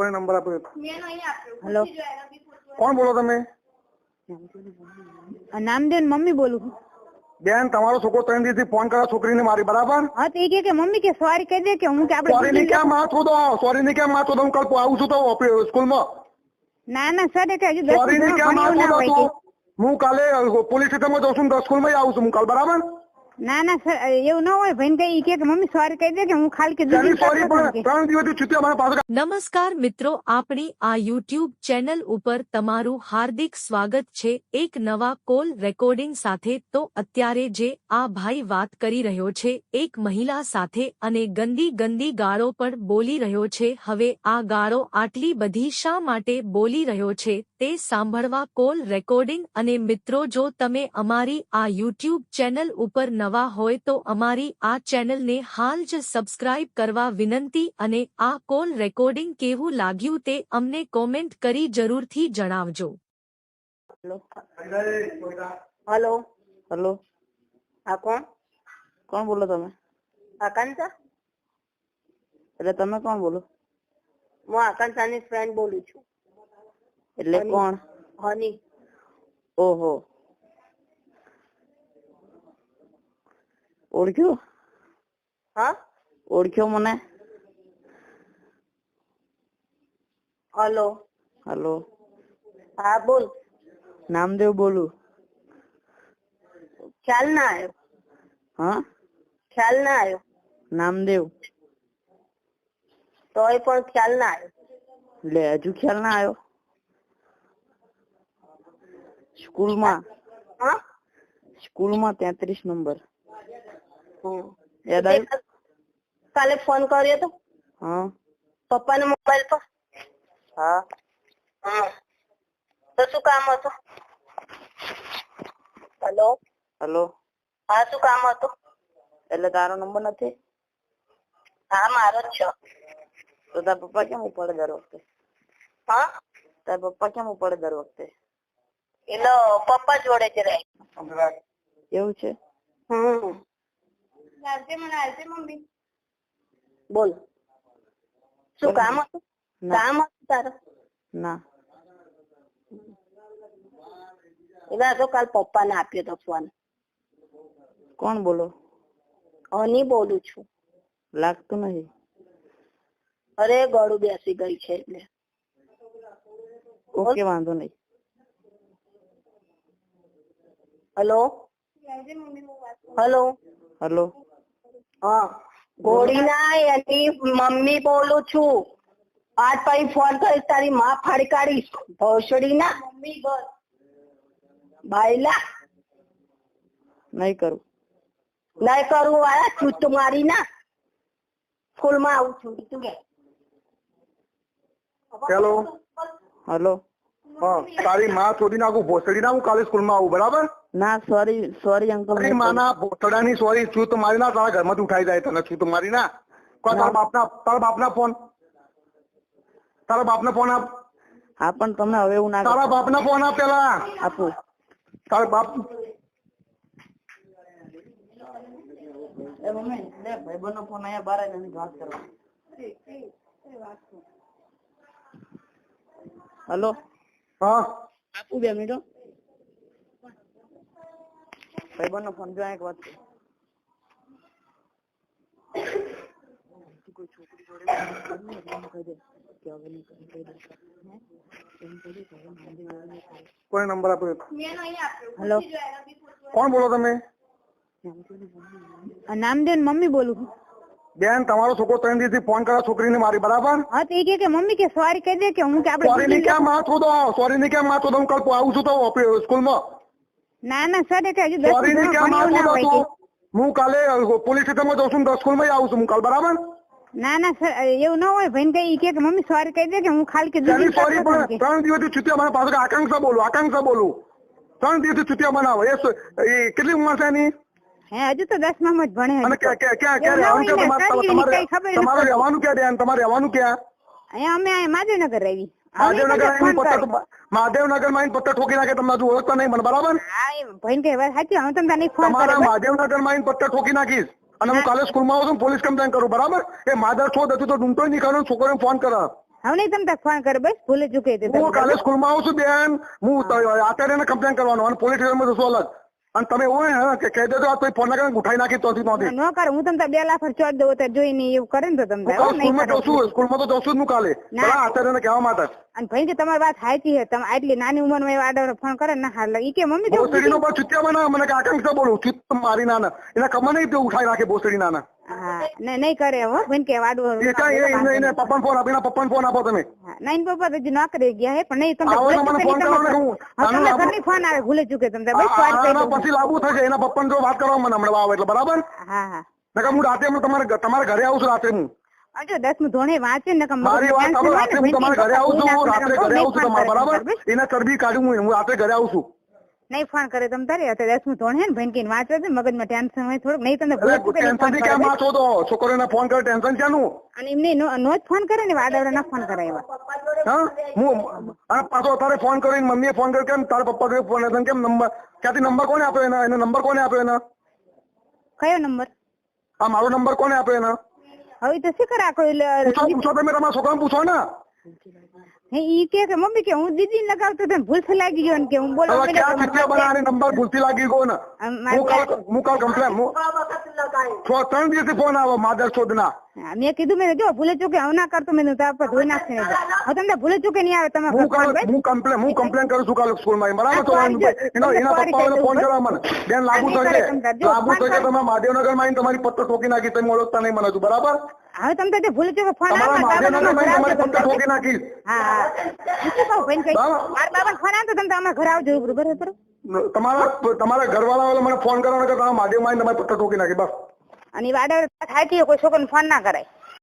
કોઈ નંબર આપ્યો હેલો કોણ બોલો તમે? આ નામદેવ મમ્મી બોલું બેન તમારો છોકરો ત્રણ દિવસથી ફોન કરે છોકરીને મારી બરાબર? હા તો એ કે મમ્મી કે સોરી કહી દે કે હું કે સોરી આપણે ની ક્યાં માં છો તો સોરી ને ક્યાં માં છો તો હું કાલ આવું છું તો સ્કૂલમાં. ના ના સર કે હજી સોરી ને સુધી ક્યાં ભણ્યું માં ના છો હોય તો હું કાલે પોલીસ સ્ટેશનમાં જઉં છું ને સ્કૂલમાં આવું છું હું કાલ બરાબર? ના ના સર એવું ન હોય. ભાઈ કઈ કે મમ્મી સોરી કહી દે કે હું ખાલી કે નમસ્કાર મિત્રો આપણી આ યુટ્યુબ ચેનલ ઉપર તમારું હાર્દિક સ્વાગત છે. એક નવા કોલ રેકોર્ડિંગ સાથે તો અત્યારે જે આ ભાઈ વાત કરી રહ્યો છે એક મહિલા સાથે અને ગંદી ગંદી ગાળો પણ બોલી રહ્યો છે. હવે આ ગાળો આટલી બધી શા માટે બોલી રહ્યો છે તે સાંભળવા કોલ રેકોર્ડિંગ અને મિત્રો જો તમે અમારી આ યુટ્યુબ ચેનલ ઉપર નવા હોય તો અમારી આ ચેનલને હાલ જ સબસ્ક્રાઇબ કરવા વિનંતી અને આ કોલ રેકોર્ડિંગ કેવું લાગ્યું તે અમને કોમેન્ટ કરી જરૂરથી જણાવજો. હલો. હેલો. હા કોણ? કોણ બોલો તમે? આકાંક્ષા? એટલે તમે કોણ બોલો? હું આકાંક્ષાની ફ્રેન્ડ બોલું છું. એટલે કોણ? હની. ઓહો. ઓળખ્યો? હા? ઓળખ્યો મને? હલો. હલો. હા બોલ. નામદેવ બોલું. ખ્યાલ ના આવ્યો. હા? ખ્યાલ ના આવ્યો. નામદેવ. તોય પણ ખ્યાલ ના આવ્યો. લે હજુ ખ્યાલ ના આવ્યો? સ્કૂલમાં? હા? સ્કૂલમાં તેત્રીસ નંબર. યાદ આવ્યું કાલે ફોન કર્યો તો? હા. પપ્પાના મોબાઈલ પર હા. હા તો શું કામ હતું? હેલો? હેલો. હા શું કામ હતું? એટલે તારો નંબર નથી? હા મારો જ છે. તો તારા પપ્પા કેમ ઉપાડે દર વખતે? હા? તારા પપ્પા કેમ ઉપાડે દર વખતે? એટલે પપ્પા જોડે જ રહે. એવું છે? હમ. બોલ. શું કામ હતું? કામ હતું તારું? ના. એવા તો કાલ પપ્પાને આપ્યો તો ફોન. કોણ બોલો? હની બોલું છું. લાગતું નથી અરે ગળું બેસી ગઈ છે એટલે. ઓકે વાંધો નહીં. હલો? હલો? હેલો? હા. ગોળીના એની મમ્મી બોલું છું. આજ પછી ફોન કરીશ તારી માં ફડકાડીશ. ભોસડી ના બાયલા. નહીં કરું. નહીં કરું વાળા ચૂત મારી ના સ્કૂલમાં આવું છું તું કે હેલો હેલો હા તારી માં શોધી નાખું ભોસડી ના હું કાલે સ્કૂલમાં આવું બરાબર? ના સોરી સોરી અંકલ તારી માના ભોતડાની સોરી છૂત મારી ના તારા ઘરમાંથી ઉઠાઈ જાય તને છૂત મારી ના. કોઈ તારા બાપના તારા બાપના ફોન તારા બાપના ફોન આપ. હા પણ તમને હવે હું ના તારા બાપના ફોન આપ પેલા. આપો. તારા બાપ એ મમ્મી લે ભાઈબંધનો ફોન અહીંયા બાર આવીને વાત કરો હેલો. હા. આપું બે મિનિટ. હો. ભાઈબંધનો ફોન જો એક વાત કરું. તું કોઈ છોકરી જોડે વાત કરી ને એટલે એમ કહી દે કે હવે નહીં કરું, કહી દે. હે? એમ કહી દે કે હવે માંદી વાળા નહીં કરે. કોઈ નંબર આપો હેલો કોણ બોલો તમે આ નામદેવની મમ્મી બોલું છું. બેન તમારો છોકરો ત્રણ દિવસથી ફોન કરે છોકરીને મારી બરાબર હા તો એ કહે કે મમ્મી કે સોરી કહી દે કે હું કે સોરી ની આપણે ક્યાં માં છો તો સોરી ની ક્યાં માં છો તો હું કાલ આવું છું તો ઓફિ- સ્કૂલમાં ના ના સર એટલે હજુ દસ સોરી ની સુધી ક્યાં માં ભણ્યું ના હોય હું કાલે પોલીસ સ્ટેશનમાં જઉં છું ને સ્કૂલમાં આવું છું હું કાલ બરાબર? ના ના સર એવું ના હોય. ભાઈ કઈ કે મમ્મી સોરી કહી દે કે હું ખાલી કે ત્યાંની સોરી પણ. ત્રણ દિવસથી છૂટ્યા મારા પાસે આકાંક્ષા બોલું આકાંક્ષા બોલું. ત્રણ દિવસથી છૂટ્યા બનાવો એ કેટલી ઉંમર છે એની? હે હજુ તો દસમાં જ ભણે અને ક્યાં ક્યાં ક્યાં રહેવાનું ક્યાં તમારે તમારે રહેવાનું ક્યાં તમારે રહેવાનું ક્યાં? અહીંયા અમે અહીંયા માધવનગર રહી મહાદેવનગર આવીને પત્તા મહાદેવનગરમાં પત્તા ઠોકી નાખે તમને હજુ ઓળખતા નહીં મને બરાબર? ભાઈ કે વાત સાચી હું તમને ફોન તમારા મહાદેવનગરમાં પત્તા ઠોકી નાખીશ. અને હું કાલે સ્કૂલમાં આવું છું પોલીસ કમ્પ્લેન કરું બરાબર? એ માધર છોડ હતું તો ડૂંટો નહીં કરો ફોન કરે. હવે નહીં તમે તાર ફોન કરે બસ ભૂલે ચૂકે તે હું કાલે સ્કૂલમાં આવું છું બેન હું ત- આચાર્યને કમ્પ્લેન કરવાનો અને પોલીસ સ્ટેશનમાં જશું અલગ. અને તમે એવું હે કે કહી દેજો આ કોઈ ફોન ના ઉઠાઈ નાખી તોથી તોથી ન કર હું તમને બે લાખ ચોટ દઉં તો જોઈ ને એવું કરે ને તો તમને સ્કૂલમાં જઉં છું સ્કૂલમાં તો જઉં છું હું કાલે. ના. આચાર્યને કહેવા માટે. અને ભાઈ કે તમારી વાત સાચી છે તમે આટલી નાની ઉંમરમાં એવા આડો ફોન કરે ને હાલ ઈ કે મમ્મી તો ભોસડી નો બસ ચુત્યા બના મને આકાંક્ષા બોલું ચિત્ત મારી નાના. એના ખબર નહીં ઉઠાઈ નાખે ભોસડી નાના. હા નહીં નહીં કરે હો ભાઈ કે વાડું પપ્પાને ફોન આપીને પપ્પાને ફોન આપો તમે. નાઈન પપ્પા હજી નોકરી ગયા હે પણ નહીં તમે નહીં તમને ઘરની ફોન આવે ભૂલી ચૂકે તમને બસ. પછી લાગુ થશે એના પપ્પાને જો વાત કરવા મને હમણાં આવે એટલે બરાબર? હા હા. નકર હું રાતે હું તમારે તમારા ઘરે આવું છું રાતે હું. અજો દસમું ધોરણે વાંચે ને મારી વાત રાત્રે હું તમારા ઘરે આવું છું રાત્રે ઘરે આવું છું તમારા બરાબર? એના ચરબી કાઢું હું હું રાત્રે ઘરે આવું છું. નહીં ફોન કરે તમે તારે અત્યારે દસમું ધોરણ હે ને ભાઈ વાંચે છે મગજમાં ટેન્શન હોય થોડુંક નહીં તમને ટેન્શનથી કેમ છો તો છોકરીઓને ફોન કરે ટેન્શન ક્યાંનું? અને એમને નો જ ફોન કરે ને વાડાવડા ના ફોન કરે એવા હા? હું આ પાછો તારે ફોન કરીને મમ્મીએ ફોન કર્યો કેમ? તારા પપ્પા જોડે ફોન કેમ નંબર? ક્યાંથી નંબર કોને આપ્યો એના? એનો નંબર કોને આપ્યો એના? કયો નંબર? આ મારો નંબર કોને આપ્યો એના? હવે તો શું કરે આખો પૂછો તમે તમારા છોકરાને પૂછો ને. ઈ કે કે મમ્મી કે હું દીદી લગાવતો તો ભૂલથી લાગી ગયો ને કે હું બોલવા હવે માંડ્યો ક્યાં તો ચિઠ્ઠીઓ બનાવવાની નંબર ભૂલથી લાગી ગયો ને આમ મારે હું કાલ હું કાલ કમ્પ્લેન હું છ ત્રણ દિવસથી ફોન આવ્યો માદર શોધના હા, મેં કીધું મેં જો ભૂલે ચૂકે હવે ના કરતો મેં તાર પર ધોઈ નાખશે નહીં તો. હવે તમને ભૂલે ચૂકે નહીં આવે તમે હું કાલ ફોન ભાઈ. હું કમ્પ્લેન હું કમ્પ્લેન કરું છું કાલે સ્કૂલમાં બરાબર તો આ સોરી છે. એનો એના તમને પપ્પાઓને સોરી ફોન કહી કરવા મને બેન લાગુ આ નહીં થશે કરે તમ તાર. જો, લાગુ ફોન થશે કરો. તમે મહાદેવનગરમાં તમારી પત્તો ઠોકી નાખી તમે ઓળખતા નહીં મને હજુ બરાબર હવે તમે તો ભૂલે ચૂકે ફોન આવજો બરાબર. તમારા ઘરે આવજો બરોબર બરાબર? તમારા તમારા ઘરવાળા વાળા મને ફોન કરવાનો કે તમારા માધ્યમમાં તમે પત્તો ઠોકી નાખી બસ. અને વાડા થાય કોઈ છોકરાને ફોન ના કરાય.